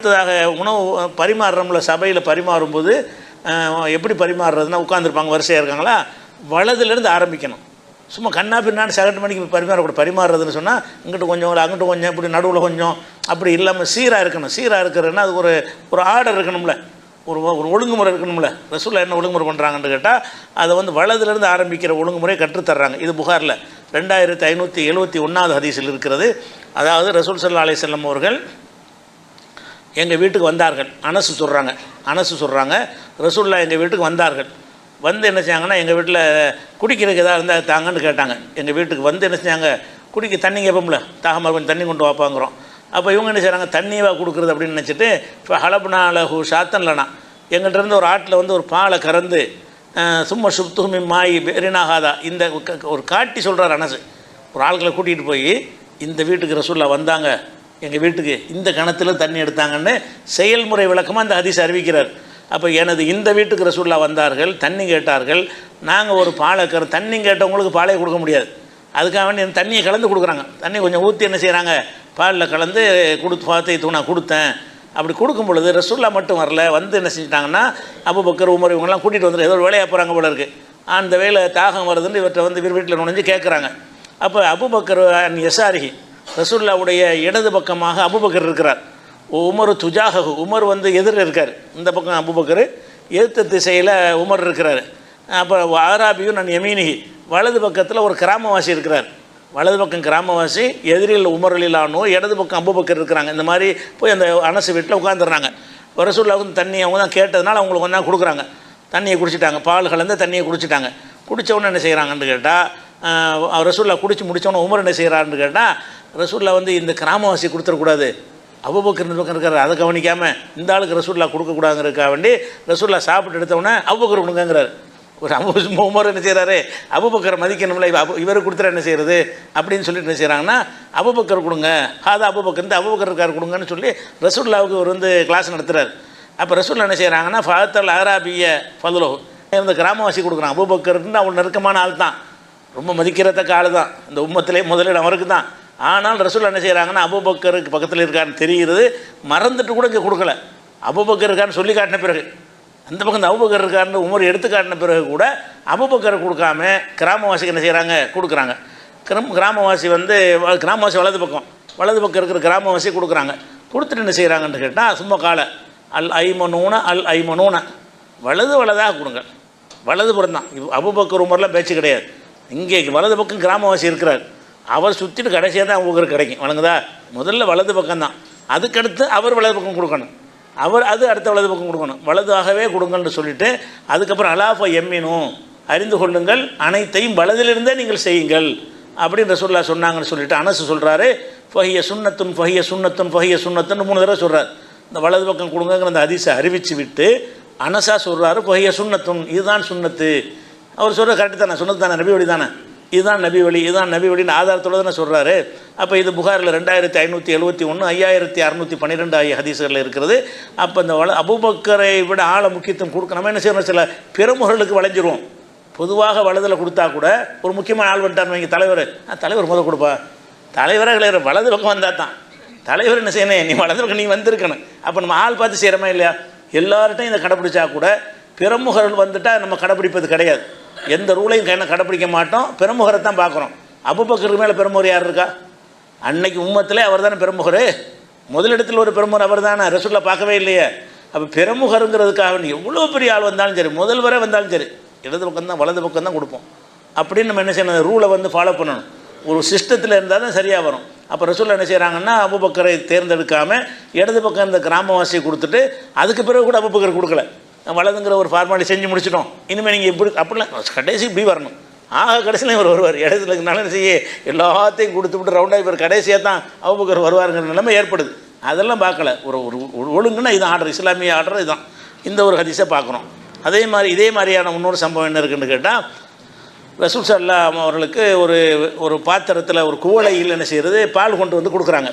அடுத்ததாக உணவு பரிமாறுறோம்ல சபையில் பரிமாறும்போது எப்படி பரிமாறுறதுன்னா உட்காந்துருப்பாங்க வரிசையாக இருக்காங்களா? வலதுலேருந்து ஆரம்பிக்கணும். சும்மா கண்ணா பின்னாடி செகண்ட் மணிக்கு பரிமாறக்கூட பரிமாறுறதுன்னு சொன்னால் இங்கிட்டு கொஞ்சம் இல்லை அங்கிட்டு கொஞ்சம் இப்படி நடுவில் கொஞ்சம் அப்படி இல்லாமல் சீராக இருக்கணும். சீராக இருக்கிறதுனா அது ஒரு ஒரு ஆர்டர் இருக்கணும்ல. ஒரு ஒரு ஒழுங்குமுறை இருக்கணும்ல. ரசூலில் என்ன ஒழுங்குமுறை பண்ணுறாங்கன்னு கேட்டால் அதை வந்து வலதுலேருந்து ஆரம்பிக்கிற ஒழுங்குமுறை கற்றுத்தர்றாங்க. இது புகாரில். ரெண்டாயிரத்தி ஐநூற்றி எழுபத்தி ஒன்றாவது ஹதீஸில் இருக்கிறது. அதாவது ரசூல் சல்லா அலிசல்லம் அவர்கள் எங்கள் வீட்டுக்கு வந்தார்கள். அனசு சொல்கிறாங்க அனசு சொல்கிறாங்க ரசூல்லா எங்கள் வீட்டுக்கு வந்தார்கள். வந்து என்ன செஞ்சாங்கன்னா எங்கள் வீட்டில் குடிக்கிறதுக்கு எதாவது இருந்தால் தாங்கன்னு கேட்டாங்க. எங்கள் வீட்டுக்கு வந்து என்ன செஞ்சாங்க குடிக்க தண்ணி கேட்போம்ல தாகமாக கொஞ்சம் தண்ணி கொண்டு வாப்பாங்கிறோம். அப்போ இவங்க என்ன செய்கிறாங்க தண்ணியவா கொடுக்குறது அப்படின்னு நினச்சிட்டு இப்போ ஹலப்னால ஹூ சாத்தன்லனா எங்கள்கிட்ட ஒரு ஆட்டில் வந்து ஒரு பாலை கறந்து சும்மா சுப்துமி மாயி பெரினாகாதா இந்த க- ஒரு காட்டி சொல்கிறார் அனசு. ஒரு ஆள்களை கூட்டிகிட்டு போய் இந்த வீட்டுக்கு ரசூல்லா வந்தாங்க. எங்கள் வீட்டுக்கு இந்த கணத்தில் தண்ணி எடுத்தாங்கன்னு செயல்முறை விளக்கமாக அந்த ஹதீஸ் அறிவிக்கிறார். அப்போ எனது இந்த வீட்டுக்கு ரசூல்லா வந்தார்கள் தண்ணி கேட்டார்கள். நாங்கள் ஒரு பாலக்கர் தண்ணி கேட்டவங்களுக்கு பாலை கொடுக்க முடியாது. அதுக்காக வேண்டி அந்த தண்ணியை கலந்து கொடுக்குறாங்க. தண்ணி கொஞ்சம் ஊற்றி என்ன செய்கிறாங்க பாலில் கலந்து கொடுத்து பார்த்து நான் கொடுத்தேன். அப்படி கொடுக்கும் பொழுது ரசூல்லா மட்டும் வரல. வந்து என்ன செஞ்சிட்டாங்கன்னா அபுபக்கர் உமர் இவங்கெல்லாம் கூட்டிகிட்டு வந்து ஏதோ ஒரு வேலையாக போகிறாங்க போல இருக்குது அந்த வேலை தாகம் வருதுன்னு இவர்கிட்ட வந்து வீட்டில் நுழைஞ்சு கேட்குறாங்க அப்போ அபுபக்கர் எஸ்ஆரிஹி ரசூல்லாவுடைய இடது பக்கமாக அபுபக்கர் இருக்கிறார். உமர் துஜாககு உமர் வந்து எதிரில் இருக்கார். இந்த பக்கம் அபுபக்கர். எதிர்த்த திசையில் உமர் இருக்கிறார். அப்போ ஆராபியும் நான் எமீனிகி வலது பக்கத்தில் ஒரு கிராமவாசி இருக்கிறார். வலது பக்கம் கிராமவாசி எதிரில் உமரலிலானோ இடது பக்கம் அம்புபக்கர் இருக்கிறாங்க. இந்த மாதிரி போய் அந்த அனசு வீட்டில் உட்காந்துடுறாங்க ரசூல்லாவுக்கு தண்ணி அவங்க தான் கேட்டதுனால அவங்களுக்கு ஒன்றா கொடுக்குறாங்க. தண்ணியை குடிச்சிட்டாங்க. பால் கலந்து தண்ணியை குடிச்சிட்டாங்க. குடித்தவொன்னே என்ன செய்கிறாங்கன்னு கேட்டால் ரசூல்லா குடிச்சு முடிச்சவொன்னே உமர் என்ன செய்கிறான்னு கேட்டால் ரசூல்லா வந்து இந்த கிராமவாசி கொடுத்துடக்கூடாது அபுபக்கர் பக்கம் இருக்கார் அதை கவனிக்காமல் இந்த ஆளுக்கு ரசூல்லா கொடுக்கக்கூடாதுங்கிறக்கா வேண்டி ரசூல்லா சாப்பிட்டு எடுத்தவொடனே அவ்வபக்கர் கொடுங்கங்கிறாரு. ஒரு அபு உமர் என்ன செய்கிறாரு அபுபக்கரை மதிக்கணும்ல இவ அபு இவர் கொடுத்துற என்ன செய்கிறது அப்படின்னு சொல்லிட்டு என்ன செய்கிறாங்கன்னா அபுபக்கர் கொடுங்க. ஹாதா அபுபக்கர் இந்த அபுபக்கர் இருக்கார் கொடுங்கன்னு சொல்லி ரசூல்லாவுக்கு ஒரு வந்து கிளாஸ் நடத்துகிறார் அப்போ ரசூல்லா என்ன செய்கிறாங்கன்னா ஃபாத்தல் அராபிய ஃபதுலோ. இந்த கிராமவாசி கொடுக்குறான். அபுபக்கர்னு அவன் நெருக்கமான ஆள் தான் ரொம்ப மதிக்கிறத்தக்க ஆள் தான் இந்த உம்மத்திலே முதலிடம் அவருக்கு தான் ஆனால் ரசூல் என்ன செய்கிறாங்கன்னா அபுபக்கருக்கு பக்கத்தில் இருக்கான்னு தெரிகிறது மறந்துட்டு கூட இங்கே கொடுக்கல. அபுபக்கர் இருக்கான்னு சொல்லி காட்டின பிறகு. அந்த பக்கம் இந்த அபுபக்கர் இருக்காருன்னு உமர் எடுத்து காட்டின பிறகு கூட அபுபக்கரை கொடுக்காம கிராமவாசிக்கு என்ன செய்கிறாங்க கொடுக்குறாங்க. கிராம கிராமவாசி வந்து கிராமவாசி வலது பக்கம். வலது பக்கம் இருக்கிற கிராமவாசி கொடுக்குறாங்க. கொடுத்துட்டு என்ன செய்கிறாங்கன்னு கேட்டால் சும்மா காலை. அல் ஐமனூன அல் ஐமனூன. வலது வலதாக கொடுங்க. வலது புறம் தான் அபுபக்கர் உமர்லாம் பேச்சு கிடையாது. இங்கே வலது பக்கம் கிராமவாசி இருக்கிறார். அவர் சுற்றிட்டு கடைசியாக தான் உங்களுக்கு கிடைக்கும். வணங்குதா? முதல்ல வலது பக்கம் தான் அதுக்கடுத்து அவர் வலது பக்கம் கொடுக்கணும். அவர் அது அடுத்த வலது பக்கம் கொடுக்கணும். வலதாகவே கொடுங்கன்னு சொல்லிவிட்டு அதுக்கப்புறம் அலாஃப எம்மினும் அறிந்து கொள்ளுங்கள். அனைத்தையும் வலதிலிருந்தே நீங்கள் செய்யுங்கள். அப்படின்னு ரசூல்லா சொன்னாங்கன்னு சொல்லிட்டு அனசு சொல்கிறாரு ஃபஹிய சுண்ணத்தும் ஃபஹிய சுண்ணத்தும் ஃபஹிய சுண்ணத்துன்னு மூணு தடவை சொல்கிறார் இந்த வலது பக்கம் கொடுங்கங்கிற அந்த அதிசை அறிவித்து விட்டு அனசா சொல்கிறாரு ஃபஹிய சுண்ணத்தும் இதுதான் சுண்ணத்து அவர் சொல்கிற கரெக்டு தானே? சொன்னது தானே? நபி தானே? இதுதான் நபி வழி இதுதான் நபி வழின்னு ஆதாரத்தோடு தானே சொல்கிறாரு அப்போ இது புகாரில் ரெண்டாயிரத்தி ஐநூற்றி எழுபத்தி ஒன்று ஐயாயிரத்தி அறநூற்றி பன்னிரெண்டு ஆகிய ஹதீஸ்களில் இருக்கிறது. அப்போ இந்த வள அபுபக்கரை விட ஆளை முக்கியத்துவம் கொடுக்க நம்ம என்ன செய்யணும் சில பெருமுகளுக்கு வளைஞ்சிருவோம். பொதுவாக வலதில் கொடுத்தா கூட ஒரு முக்கியமான ஆள் வந்துட்டார் வைங்க தலைவர். தலைவர் முதல் கொடுப்பா. தலைவராக வலது பக்கம் வந்தால் தான். தலைவர் என்ன செய்யணும்? நீ வலது பக்கம் நீ வந்திருக்கணும். அப்போ நம்ம ஆள் பார்த்து செய்கிறோமா இல்லையா? எல்லார்ட்டையும் இதை கடைப்பிடிச்சா கூட பிறமுகர்கள் வந்துட்டால் நம்ம கடைப்பிடிப்பது கிடையாது. எந்த ரூலையும் கையில் கடைப்பிடிக்க மாட்டோம். பிரமுகரை தான் பார்க்குறோம். அபுபக்கருக்கு மேலே பெருமுகர் யார் இருக்கா? அன்னைக்கு உம்மத்திலே அவர் தானே பெருமுகர். முதலிடத்தில் ஒரு பெருமுகர் அவர் தானே. ரசூலில் பார்க்கவே இல்லையே. அப்போ பெருமுகருங்கிறதுக்காக வேண்டி எவ்வளோ பெரிய ஆள் வந்தாலும் சரி முதல்வரே வந்தாலும் சரி இடது பக்கம் தான் வலது பக்கம் தான் கொடுப்போம். அப்படின்னு நம்ம என்ன செய்யணும்? ரூலை வந்து ஃபாலோ பண்ணணும். ஒரு சிஸ்டத்தில் இருந்தால் தான் சரியாக வரும். அப்போ ரசூல் என்ன செய்கிறாங்கன்னா அபுபக்கரை தேர்ந்தெடுக்காமல் இடது பக்கம் இந்த கிராமவாசியை கொடுத்துட்டு அதுக்கு பிறகு கூட அபுபக்கர் கொடுக்கல. வலதுங்கிற ஒரு ஃபார்மாலிட்டி செஞ்சு முடிச்சிட்டோம். இனிமேல் நீங்கள் இப்படி அப்படிலாம் கடைசி இப்படி வரணும். ஆக கடைசியில் இவர் வருவார். இடத்துல நல்ல செய்ய எல்லாத்தையும் கொடுத்து விட்டு ரவுண்டாக இவர் கடைசியாக தான் அபுபக்கர் வருவாருங்கிற நிலைமை ஏற்படுது. அதெல்லாம் பார்க்கல. ஒரு ஒரு ஒழுங்குன்னா இதுதான் ஆர்டர். இஸ்லாமிய ஆர்டர் இதுதான் இந்த ஒரு ஹதீஸை பார்க்குறோம். அதே மாதிரி இதே மாதிரியான இன்னொரு சம்பவம் என்ன இருக்குன்னு கேட்டால் ரசூல் சல்லாம் அவர்களுக்கு ஒரு ஒரு பாத்திரத்தில் ஒரு குவளையில் என்ன செய்கிறது பால் கொண்டு வந்து கொடுக்குறாங்க.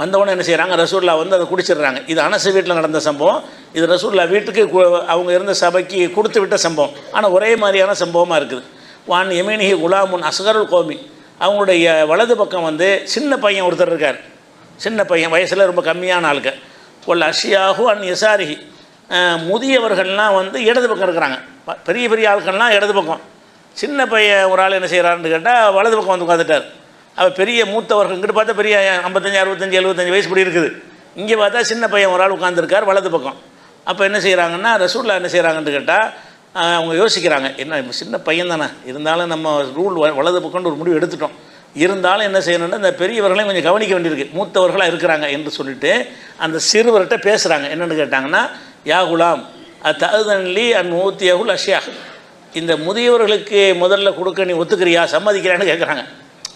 வந்தவொடனே என்ன செய்கிறாங்க ரசூல்லா வந்து அதை குடிச்சிடுறாங்க. இது அனசு வீட்டில் நடந்த சம்பவம். இது ரசூல்லா வீட்டுக்கு அவங்க இருந்த சபைக்கு கொடுத்து விட்ட சம்பவம். ஆனால் ஒரே மாதிரியான சம்பவமாக இருக்குது. வான் எமினிஹி குலாமுன் அஸ்கருல் கோமி. அவங்களுடைய வலது பக்கம் வந்து சின்ன பையன் ஒருத்தர் இருக்கார். சின்ன பையன் வயசில் ரொம்ப கம்மியான ஆளுக்கு ஒல் அஷியாகு அன் எசாரிகி முதியவர்கள்லாம் வந்து இடது பக்கம் இருக்கிறாங்க. பெரிய பெரிய ஆட்கள்லாம் இடது பக்கம். சின்ன பையன் ஒரு ஆள் என்ன செய்கிறான்னு கேட்டால் வலது பக்கம் வந்து உட்காந்துட்டார் அவள் பெரிய மூத்தவர்கள் இங்கிட்டு பார்த்தா பெரிய ஐம்பத்தஞ்சு அறுபத்தஞ்சு எழுபத்தஞ்சு வயசு இப்படி இருக்குது. இங்கே பார்த்தா சின்ன பையன் ஒரு ஆள் உட்காந்துருக்கார் வலது பக்கம். அப்போ என்ன செய்கிறாங்கன்னா ரசூல்லா என்ன செய்கிறாங்கன்னு கேட்டால் அவங்க யோசிக்கிறாங்க என்ன சின்ன பையன் தானே இருந்தாலும் நம்ம ரூல் வலது பக்கம்னு ஒரு முடிவு எடுத்துட்டோம். இருந்தாலும் என்ன செய்யணும்னா இந்த பெரியவர்களையும் கொஞ்சம் கவனிக்க வேண்டியிருக்கு. மூத்தவர்களாக இருக்கிறாங்க என்று சொல்லிட்டு அந்த சிறுவர்கிட்ட பேசுகிறாங்க என்னென்னு கேட்டாங்கன்னா யா குலாம் தகுதன்லி அன் ஊத்தியகுல் அஷ்யா. இந்த முதியவர்களுக்கு முதல்ல கொடுக்க நீ ஒத்துக்கிறியா? சம்மதிக்கிறான்னு கேட்குறாங்க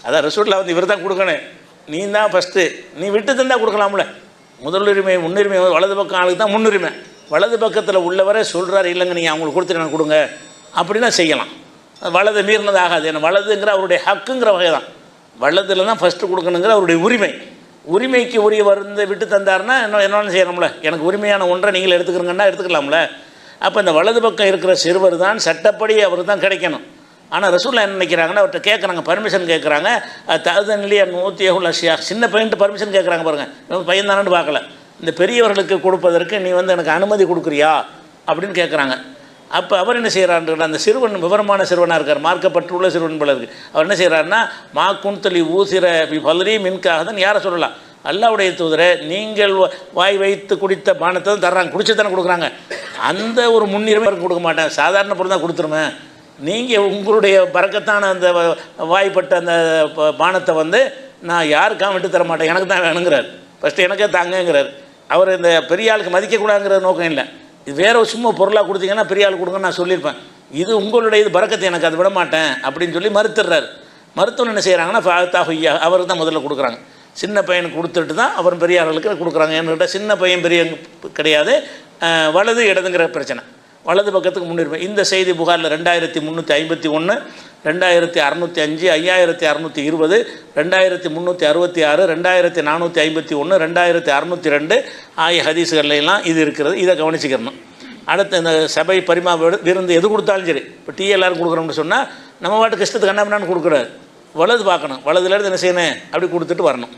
அதான் ரிசோர்ட்டில் வந்து இவர் தான் கொடுக்கணும். நீ தான் ஃபஸ்ட்டு நீ விட்டு தந்தால் கொடுக்கலாம்ல. முதலுரிமை முன்னுரிமை வலது பக்கம் ஆளுக்கு தான் முன்னுரிமை. வலது பக்கத்தில் உள்ளவரை சொல்கிறார் இல்லைங்க நீங்கள் அவங்களுக்கு கொடுத்துட்டு நான் கொடுங்க. அப்படின்னா செய்யலாம். வலது மீறினது ஆகாது. ஏன்னா வலதுங்கிற அவருடைய ஹக்குங்கிற வகை தான். வலதில் தான் ஃபஸ்ட்டு கொடுக்கணுங்கிற அவருடைய உரிமை. உரிமைக்கு உரிய வந்து விட்டு தந்தாருன்னா என்ன என்னென்னு செய்யணும்ல. எனக்கு உரிமையான ஒன்றை நீங்கள் எடுத்துக்கிறீங்கன்னா எடுத்துக்கலாம்ல. அப்போ இந்த வலது பக்கம் இருக்கிற சிறுவர் தான் சட்டப்படி அவர் தான் கிடைக்கணும். ஆனால் ரசூல்லா என்ன நினைக்கிறாங்கன்னா அவர்கிட்ட கேட்குறாங்க பர்மிஷன் கேட்குறாங்க தகுதன்லி நூற்றி எவ்வளோ அஷியா சின்ன பையன்ட்டு பர்மிஷன் கேட்குறாங்க பாருங்கள் பையன் தானேன்னு பார்க்கல. இந்த பெரியவர்களுக்கு கொடுப்பதற்கு நீ வந்து எனக்கு அனுமதி கொடுக்குறியா? அப்படின்னு கேட்குறாங்க அப்போ அவர் என்ன செய்கிறாருன்ற அந்த சிறுவன் விவரமான சிறுவனாக இருக்கார். மார்க்கப்பட்டுள்ள சிறுவன் போல இருக்குது அவர் என்ன செய்கிறாருன்னா மா குன்தலி ஊசிர பலரி மின்காக தான் யாரை சொல்லலாம்? அல்லாவுடைய தூதரை நீங்கள் வாய் வைத்து குடித்த பானத்தை தான் தர்றாங்க. குடிச்சு தானே கொடுக்குறாங்க. அந்த ஒரு முன்னுரிமை கொடுக்க மாட்டேன் சாதாரண பொருள் தான் கொடுத்துருவேன். நீங்கள் உங்களுடைய பறக்கத்தான அந்த வ- வாய்ப்பட்ட அந்த ப- பானத்தை வந்து நான் யாருக்காக விட்டு தர மாட்டேன். எனக்கு தான் வேணுங்கிறார். ஃபஸ்ட்டு எனக்கே தாங்கங்கிறார். அவர் இந்த பெரிய ஆளுக்கு மதிக்கக்கூடாதுங்கிற நோக்கம் இல்லை. இது வேறு சும்மா பொருளாக கொடுத்தீங்கன்னா பெரிய ஆள் கொடுங்கன்னு நான் சொல்லியிருப்பேன். இது உங்களுடைய இது பறக்கத்தை எனக்கு அதை விட மாட்டேன் அப்படின்னு சொல்லி மறுத்துடுறாரு. மருத்துவம் என்ன செய்கிறாங்கன்னா ஃபாத்தாஹுய்யா அவருக்கு தான் முதல்ல கொடுக்குறாங்க. சின்ன பையனுக்கு கொடுத்துட்டு தான் அப்புறம் பெரிய ஆளுகளுக்கு கொடுக்குறாங்க. என்கிட்ட சின்ன பையன் பெரிய கிடையாது. வலது இடதுங்கிற பிரச்சனை. வலது பக்கத்துக்கு முன்னிருப்பேன் இந்த செய்தி புகாரில் ரெண்டாயிரத்தி முந்நூற்றி ஐம்பத்தி ஒன்று ரெண்டாயிரத்தி அறநூற்றி அஞ்சு ஐயாயிரத்தி அறநூற்றி இருபது ரெண்டாயிரத்தி முந்நூற்றி அறுபத்தி ஆறு ரெண்டாயிரத்தி நானூற்றி ஐம்பத்தி ஒன்று ரெண்டாயிரத்தி அறநூற்றி ரெண்டு ஆகிய ஹதீஸுகள்ல எல்லாம் இது இருக்கிறது. இதை கவனிச்சுக்கிறணும் அடுத்து இந்த சபை பரிமா விருந்து எது கொடுத்தாலும் சரி. இப்போ டிஎல்ஆர் எல்லாரும் கொடுக்குறோம்னு சொன்னால் நம்ம பாட்டுக்கு இஷ்டத்துக்கு என்ன பண்ணான்னு கொடுக்குறாரு. வலது பார்க்கணும். வலதுலேருந்து என்ன செய்யணும்? அப்படி கொடுத்துட்டு வரணும்.